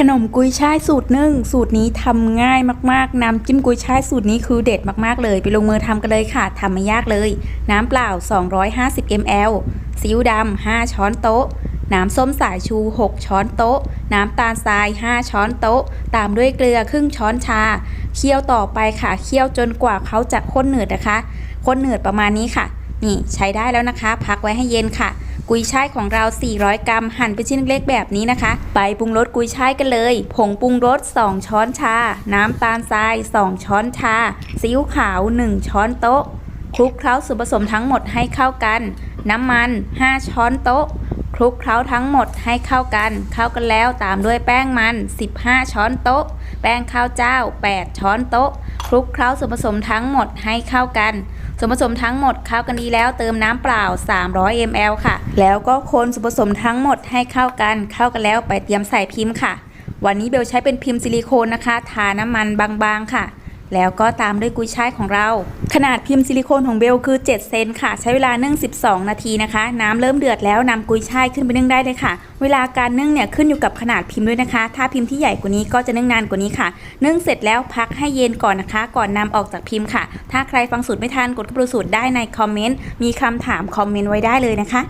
ขนมกุยช่ายสูตรนึ่งสูตรนี้ทำง่ายมากๆ น้ำจิ้มกุยช่ายสูตรนี้คือเด็ดมากๆเลย ไปลงมือทำกันเลยค่ะทำไม่ยากเลย น้ำเปล่า 250 ml ซีอิ๊วดำ5 ช้อนโต๊ะ น้ำส้มสายชู 6 ช้อนโต๊ะ น้ำตาลทราย 5 ช้อนโต๊ะ ตามด้วยเกลือครึ่งช้อนชา เคี่ยวต่อไปค่ะ เคี่ยวจนกว่าเขาจะข้นเหนืดนะคะ ข้นเหนืดประมาณนี้ค่ะ นี่ใช้ได้แล้วนะคะ พักไว้ให้เย็นค่ะ กุยช่ายของเรา 400 กรัม หั่นเป็นชิ้นเล็กแบบนี้นะคะ ไปปรุงรสกุยช่ายกันเลย ผงปรุงรส 2 ช้อนชา น้ำตาลทราย 2 ช้อนชา ซีอิ๊วขาว 1 ช้อนโต๊ะ คลุกเคล้าส่วนผสมทั้งหมดให้เข้ากัน น้ำมัน 5 ช้อนโต๊ะ คลุกเคล้าทั้งหมดให้เข้ากัน เข้ากันแล้วตามด้วยแป้งมัน 15 ช้อนโต๊ะ แป้งข้าวเจ้า 8 ช้อนโต๊ะ คลุกเคล้าส่วนผสมทั้งหมดให้เข้ากัน ส่วนผสมทั้งหมดเข้ากันดีแล้วเติมน้ำเปล่า 300 ml ค่ะ แล้วก็คนส่วนผสมทั้งหมดให้เข้ากันเข้ากันแล้วไปเตรียมใส่พิมพ์ค่ะ วันนี้เบลใช้เป็นพิมพ์ซิลิโคนนะคะ ทาน้ำมันบางๆค่ะ แล้วก็ตามด้วยกุยช่ายของเรา ขนาดพิมพ์ซิลิโคนของเบลคือ 7 เซนค่ะ ใช้เวลานึ่ง 12 นาทีนะคะ น้ำเริ่มเดือดแล้วนำกุยช่ายขึ้นไปนึ่งได้เลยค่ะ เวลาการนึ่งเนี่ยขึ้นอยู่กับขนาดพิมพ์ด้วยนะคะ ถ้าพิมพ์ที่ใหญ่กว่านี้ก็จะนึ่งนานกว่านี้ค่ะ นึ่งเสร็จแล้วพักให้เย็นก่อนนะคะ ก่อนนำออกจากพิมพ์ค่ะ ถ้าใครฟังสูตรไม่ทันกดเข้าไปดูสูตรได้ในคอมเมนต์มีคำถามคอมเมนต์ไว้ได้เลยนะคะ